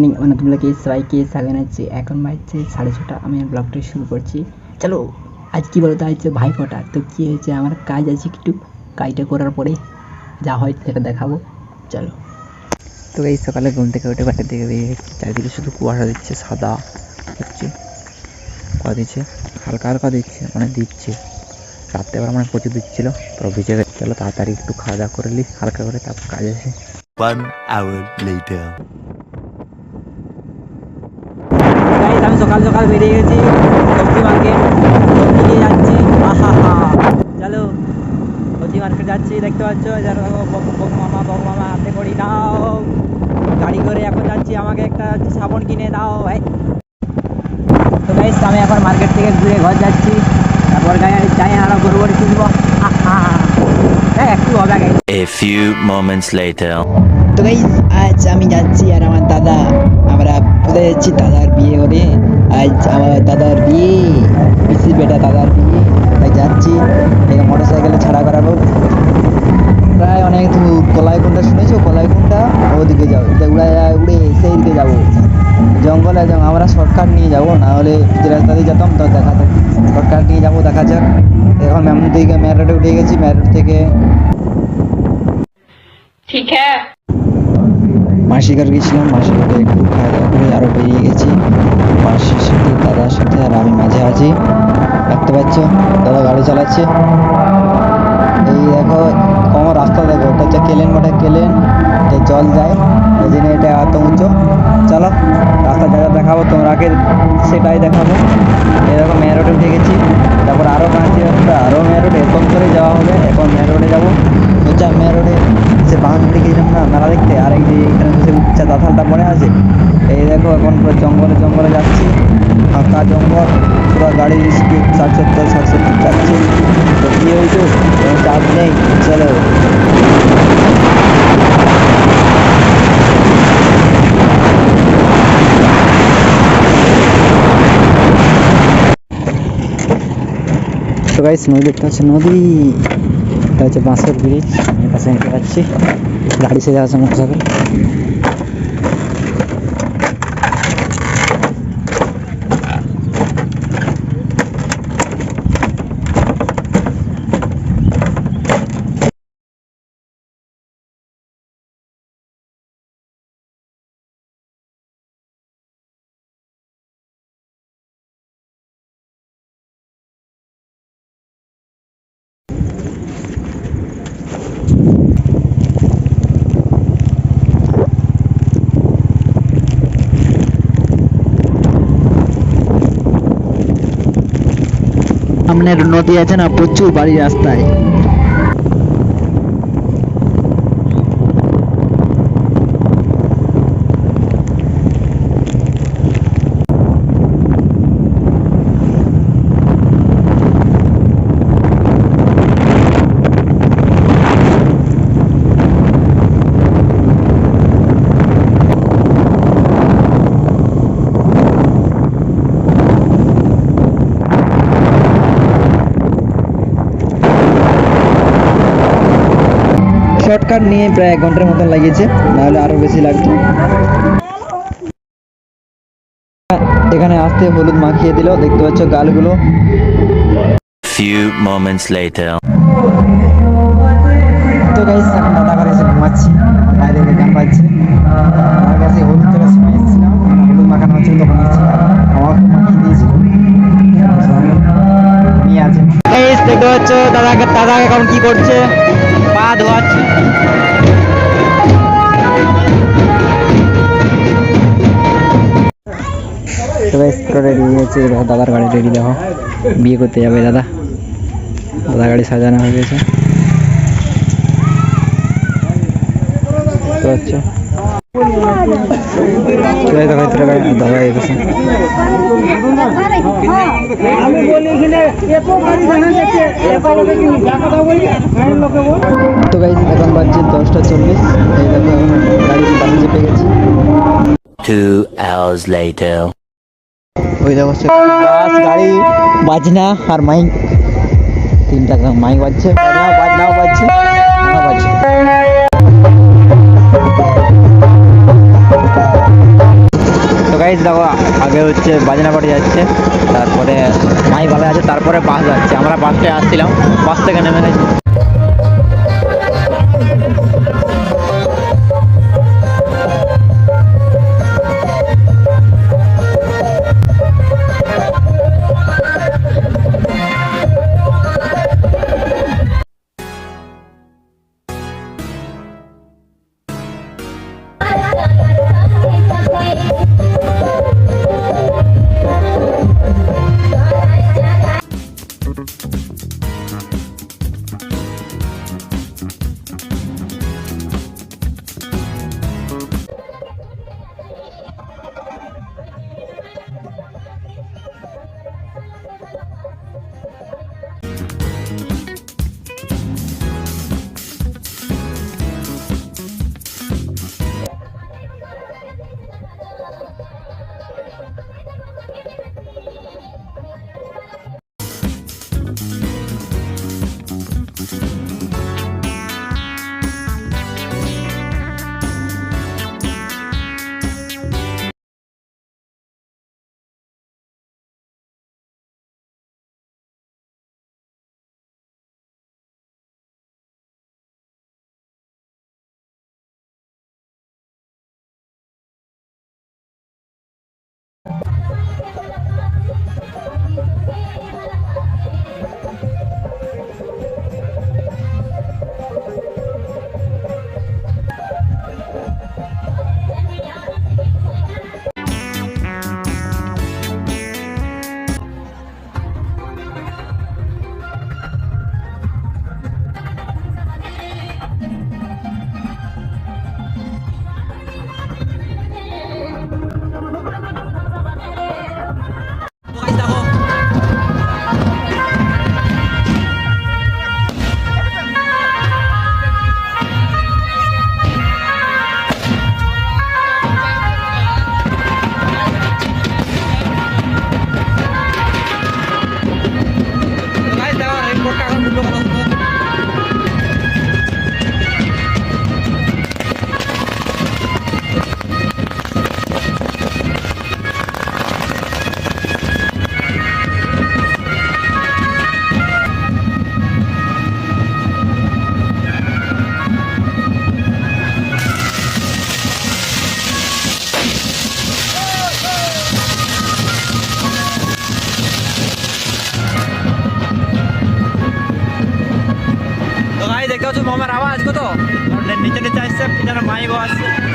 Morning মানে তোমরাকে সবাইকে স্বাগত জানাচ্ছি এখন বাজছে সাড়ে ছটা। আমি ব্লগটা শুরু করছি। চলো আজ কি বলতো? আজ ভাই ফোটা। তো কী হয়েছে? আমার কাজ আছে একটু কাজটা করার পরে। যা হয় সেটা দেখাবো। চলো। তো এই সকালে ঘুম থেকে উঠে বাড়ির দিকে বেরিয়ে গেছি। চারিদিকে শুধু কুয়াশা দিচ্ছে সাদা হচ্ছে। কুয়া দিচ্ছে হালকা হালকা দিচ্ছে মানে দিচ্ছে। রাত্রেবেলা মানে প্রচুর দিচ্ছিল। পুরো ভিজে গেছে। চলো তাড়াতাড়ি একটু খাওয়া দাওয়া করে নিই হালকা করে তারপর কাজ আছে। One hour later. গাইস আমি সকাল সকাল বেরিয়ে গেছি সবজি মার্কেট সবজি নিয়ে যাচ্ছি। আহা হা চলো সবজি মার্কেট যাচ্ছি দেখতে পাচ্ছ? যারা বক মামা বক মামা হাতে করি দাও। গাড়ি করে এখন যাচ্ছি আমাকে একটা সাবন কিনে দাও ভাই তো গাইস আমি এখন মার্কেট থেকে ঘুরে ঘর যাচ্ছি। তারপর গায়ে যাই আরও গরু গরু কিনবো। আহা হ্যাঁ একটু হবে guys A few moments later. তো গাইস আজ আমি যাচ্ছি আর আমার দাদা আমরা কোথায় যাচ্ছি দাদার বিয়ে করে আজ আমার দাদার বিয়ে, পিসির বেটা দাদার বিয়ে, তাই যাচ্ছি। এখানে মোটর সাইকেলে ছাড়া করাবো। প্রায় অনেক কলাইকুণ্ডা শুনেছো? কলাইকুণ্ডা ওদিকে যাব উড়ে উড়ে সেই দিকে যাব। জঙ্গলে যাব আমরা শর্টকাট নিয়ে যাব। না হলে রাস্তা দিয়ে যেতাম, তো দেখা যাক। শর্টকাট নিয়ে যাব, দেখা যাক। এখন ম্যাম থেকে ম্যারোডে উঠে গেছি ম্যারোড থেকে ঠিক হ্যাঁ। মাসির ঘর গেছিলাম মাসির ঘরে একটু খাওয়া দাওয়া করে আরও বেরিয়ে গেছি। মাসির সাথে দাদার সাথে আর আমি মাঝে আছি। দেখতে পাচ্ছ, দাদা গাড়ি চালাচ্ছে। এই দেখো, কম রাস্তা দেখো এটা হচ্ছে কেলেন ওটা কেলেন। যে জল যায় ওই জন্য এটা এত উঁচু। চলো রাস্তা যা দেখাবো তোমরাকে সেটাই দেখাবো। এরকম মেয়ে রোডে উঠে গেছি। তারপর আরও কাঁচি রাস্তা আরও মেয়ে রোডে, এরকম করে যাওয়া হবে, এখন মেয়ে রোডে যাব। সোজা মেয়ে রোডে বাগান দিকে গেছিলাম না, মেলা দেখতে। আর এই যে এখানে সে উচ্চা দাঁতালটা মনে আছে, এই দেখো এখন পুরো জঙ্গলে জঙ্গলে যাচ্ছি। ফাঁকা জঙ্গল, পুরো গাড়ির স্পিড ষাট সত্তর ষাট সত্তর যাচ্ছে তো কী হয়েছে? চাপ নেই, চলো। নদী দেখতে পাচ্ছি, নদী। এটা হচ্ছে বাঁশের ব্রিজ আমি পাশে হেঁটে যাচ্ছি গাড়ি সেজে আছে সামনের নদী আছে না প্রচুর বাড়ি রাস্তায়। শর্টকাট নিয়ে প্রায় এক ঘণ্টার মতন লাগিয়েছে নাহলে আরও বেশি লাগতো। এখানে আসতে হলুদ মাখিয়ে দিল দেখতে পাচ্ছ গালগুলো। Few moments later. তো গাইস এখন দাদা ঘরে এসে ঘুমাচ্ছি। বাইরে গান বাজছে। আমার কাছে হলুদ তোলার সময় এসেছিলাম হলুদ মাখানো হচ্ছিল তখন এসেছি আমাকে মাখিয়ে দিয়েছিল। নিয়ে আছে। দেখতে পাচ্ছ দাদাকে দাদা এখন কি করছে? পা ধোয়াচ্ছে। রেডি হয়ে গেছে দেখো, দাদার গাড়ি রেডি দেখো। বিয়ে করতে যাবে দাদা। দাদা গাড়ি সাজানো হয়ে গেছে। গাড়ি দাদা হয়ে বাজছে দশটা চল্লিশ। এই দেখো গাড়ি চেপে গেছি। Two hours later. ওই দেখো বাস গাড়ি, বাজনা আর মাইক তিনটা মাইক বাজছে। বাজনাও বাজছে। বাজছে। দেখো, আগে হচ্ছে বাজনা বাড়ি যাচ্ছে, তারপরে মাই ভালো আছে, তারপরে বাস যাচ্ছে। আমরা বাসটায় আসছিলাম বাস থেকে নেমে গেছি। আসছে যেন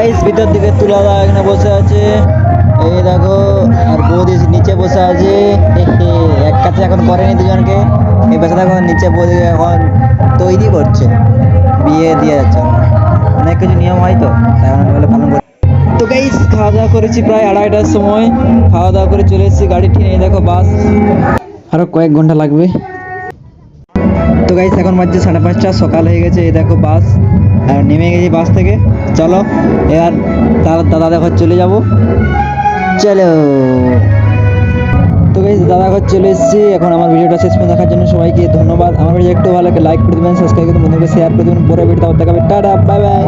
আসছে ভিতর দিকে তুলা দা এখানে বসে আছে। এই দেখো, আর বৌদি নিচে বসে আছে। এক কাছে এখন করেনি দুজনকে। এই পাশে দেখো, নিচে বৌদি এখন তৈরি করছে। বিয়ে দিয়ে যাচ্ছে। অনেক কিছু নিয়ম হয় তো আমরা বলে পালন করি তো গাইস খাওয়া দাওয়া করেছি প্রায় আড়াইটার সময়। খাওয়া দাওয়া করে চলে এসেছি গাড়ি ঠিক এই দেখো বাস। আরও কয়েক ঘণ্টা লাগবে। তো গাইস এখন বাজছে সাড়ে পাঁচটা, সকাল হয়ে গেছে, এই দেখো বাস। আর নেমে গেছি বাস থেকে। চলো, এবার তার দাদা ঘর চলে যাব। চলো। তো বেশ দাদা ঘর চলে এসেছি। এখন আমার ভিডিওটা শেষ পর্যন্ত দেখার জন্য সবাইকে ধন্যবাদ। আমার ভিডিও একটু ভালো লাগে লাইক করে দেবেন সাবস্ক্রাইব করে দেবেন বন্ধুকে শেয়ার করে দেবেন। পরে ভিডিও দেখাবে। Tata bye bye